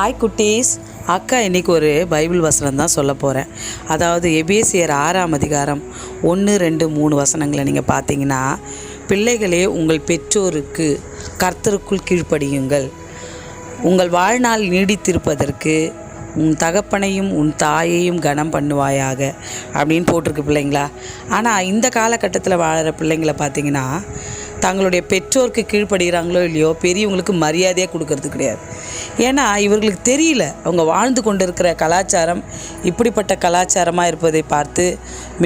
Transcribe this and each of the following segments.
Hi குட்டீஸ். அக்கா இன்றைக்கி ஒரு பைபிள் வசனம் தான் சொல்ல போகிறேன் அதாவது எபேசியர் ஆறாம் அதிகாரம் ஒன்று ரெண்டு மூணு வசனங்களை நீங்கள் பார்த்தீங்கன்னா பிள்ளைகளே உங்கள் பெற்றோருக்கு கர்த்தருக்குள் கீழ்ப்படியுங்கள். உங்கள் வாழ்நாள் நீடித்திருப்பதற்கு உன் தகப்பனையும் உன் தாயையும் கனம் பண்ணுவாயாக அப்படின்னு போட்டிருக்கு பிள்ளைங்களா? ஆனால் இந்த காலகட்டத்தில் வாழ்கிற பிள்ளைங்களை பார்த்தீங்கன்னா தங்களுடைய பெற்றோருக்கு கீழ்ப்படுகிறாங்களோ இல்லையோ பெரியவங்களுக்கு மரியாதையாக கொடுக்கறது கிடையாது. ஏன்னா இவர்களுக்கு தெரியல அவங்க வாழ்ந்து கொண்டு இருக்கிற கலாச்சாரம் இப்படிப்பட்ட கலாச்சாரமாக இருப்பதை பார்த்து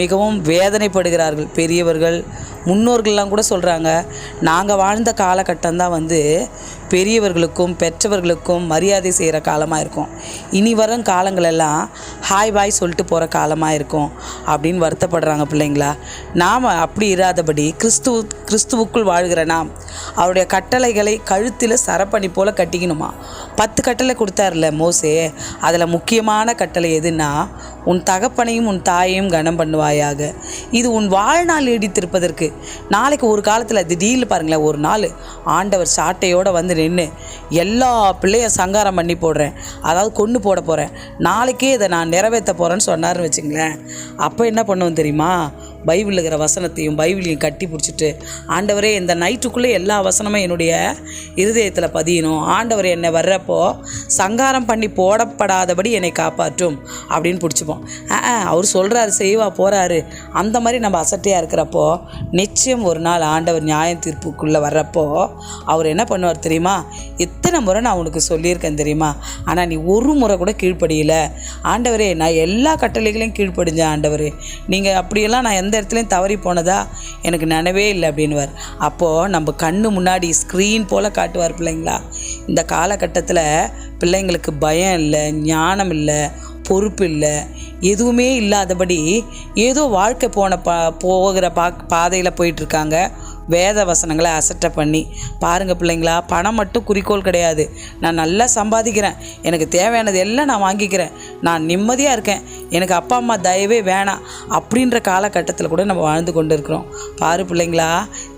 மிகவும் வேதனைப்படுகிறார்கள் பெரியவர்கள். முன்னோர்கள்லாம் கூட சொல்கிறாங்க நாங்கள் வாழ்ந்த காலகட்டம் தான் வந்து பெரியவர்களுக்கும் பெற்றவர்களுக்கும் மரியாதை செய்கிற காலமாக இருக்கும். இனி வரும் காலங்களெல்லாம் ஹாய் பாய் சொல்லிட்டு போகிற காலமாக இருக்கும். அப்படின்னு வருத்தப்படுறாங்க பிள்ளைங்களா. நாம் அப்படி இராதபடி கிறிஸ்துவ கிறிஸ்துவுக்குள் வாழ்கிற நாம் அவருடைய கட்டளைகளை கழுத்தில் சரப்பணி போல் கட்டிக்கணுமா? பத்து கட்டளை கொடுத்தாருல மோசே அதில் முக்கியமான கட்டளை எதுன்னா உன் தகப்பனையும் உன் தாயையும் கனம் பண்ணுவாயாக. இது உன் வாழ்நாள் நீடித்திருப்பதற்கு நாளைக்கு ஒரு காலத்தில் திடீர்னு பாருங்களேன் ஒரு நாள் ஆண்டவர் சாட்டையோடு வந்து நின்று எல்லா பிள்ளையும் சங்காரம் பண்ணி போடுறேன் அதாவது கொண்டு போட போகிறேன் நாளைக்கே இதை நான் நிறைவேற்ற போகிறேன்னு சொன்னார்னு வச்சுங்களேன். அப்போ என்ன பண்ணுவோம் தெரியுமா? பைபிளில் இருக்கிற வசனத்தையும் பைபிளையும் கட்டி பிடிச்சிட்டு ஆண்டவரே இந்த நைட்டுக்குள்ளே எல்லா வசனமும் என்னுடைய இருதயத்தில் பதியணும். ஆண்டவர் என்னை வர்றப்போ சங்காரம் பண்ணி போடப்படாதபடி என்னை காப்பாற்றும் அப்படின்னு பிடிச்சிப்போம். அவர் சொல்கிறாரு செய்வா போகிறாரு அந்த மாதிரி நம்ம அசட்டையாக இருக்கிறப்போ நிச்சயம் ஒரு நாள் ஆண்டவர் நியாய தீர்ப்புக்குள்ளே வர்றப்போ அவர் என்ன பண்ணுவார் தெரியுமா? எத்தனை முறை நான் உனக்கு சொல்லியிருக்கேன் தெரியுமா? ஆனால் நீ ஒரு முறை கூட கீழ்ப்படியில. ஆண்டவரே நான் எல்லா கட்டளைகளையும் கீழ்ப்படிஞ்சேன் ஆண்டவரே. நீங்கள் அப்படியெல்லாம் நான் எந்த இடத்துலையும் தவறி போனதா? எனக்கு நினைவே இல்லை அப்படின்னுவார். அப்போது நம்ம கண்ணு முன்னாடி ஸ்க்ரீன் போல் காட்டுவார் பிள்ளைங்களா? இந்த காலகட்டத்தில் பிள்ளைங்களுக்கு பயம் இல்லை ஞானம் இல்லை பொறுப்பு இல்லை. எதுவுமே இல்லாதபடி ஏதோ வாழ்க்கை போன பா போகிற பா பாதையில் போயிட்டுருக்காங்க. வேத வசனங்களை அசட்டை பண்ணி பாருங்கள் பிள்ளைங்களா பணம் மட்டும் குறிக்கோள் கிடையாது. நான் நல்லா சம்பாதிக்கிறேன். எனக்கு தேவையானது எல்லாம் நான் வாங்கிக்கிறேன். நான் நிம்மதியாக இருக்கேன். எனக்கு அப்பா அம்மா தயவே வேணாம். அப்படின்ற காலகட்டத்தில் கூட நம்ம வாழ்ந்து கொண்டு இருக்கிறோம் பாரு பிள்ளைங்களா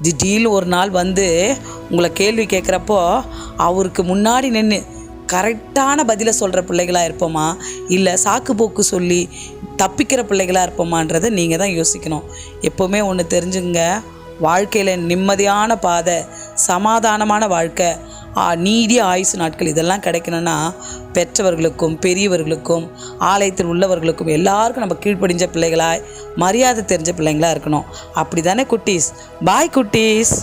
திடீர்னு ஒரு நாள் வந்து உங்களை கேள்வி கேட்குறப்போ அவருக்கு முன்னாடி நின்று கரெக்டான பதிலை சொல்கிற பிள்ளைகளாக இருப்போமா? இல்லை சாக்கு போக்கு சொல்லி தப்பிக்கிற பிள்ளைகளாக இருப்போமான்றதை நீங்கள் தான் யோசிக்கணும். எப்போவுமே ஒன்று தெரிஞ்சுங்க. வாழ்க்கையில் நிம்மதியான பாதை சமாதானமான வாழ்க்கை நீதி நீடிய ஆயுசு நாட்கள் இதெல்லாம் கிடைக்கணும்னா பெற்றவர்களுக்கும் பெரியவர்களுக்கும் ஆலயத்தில் உள்ளவர்களுக்கும் எல்லாருக்கும் நம்ம கீழ்ப்படிஞ்ச பிள்ளைகளாய் மரியாதை தெரிஞ்ச பிள்ளைங்களா இருக்கணும். அப்படி தானே குட்டீஸ்? பாய் குட்டீஸ்!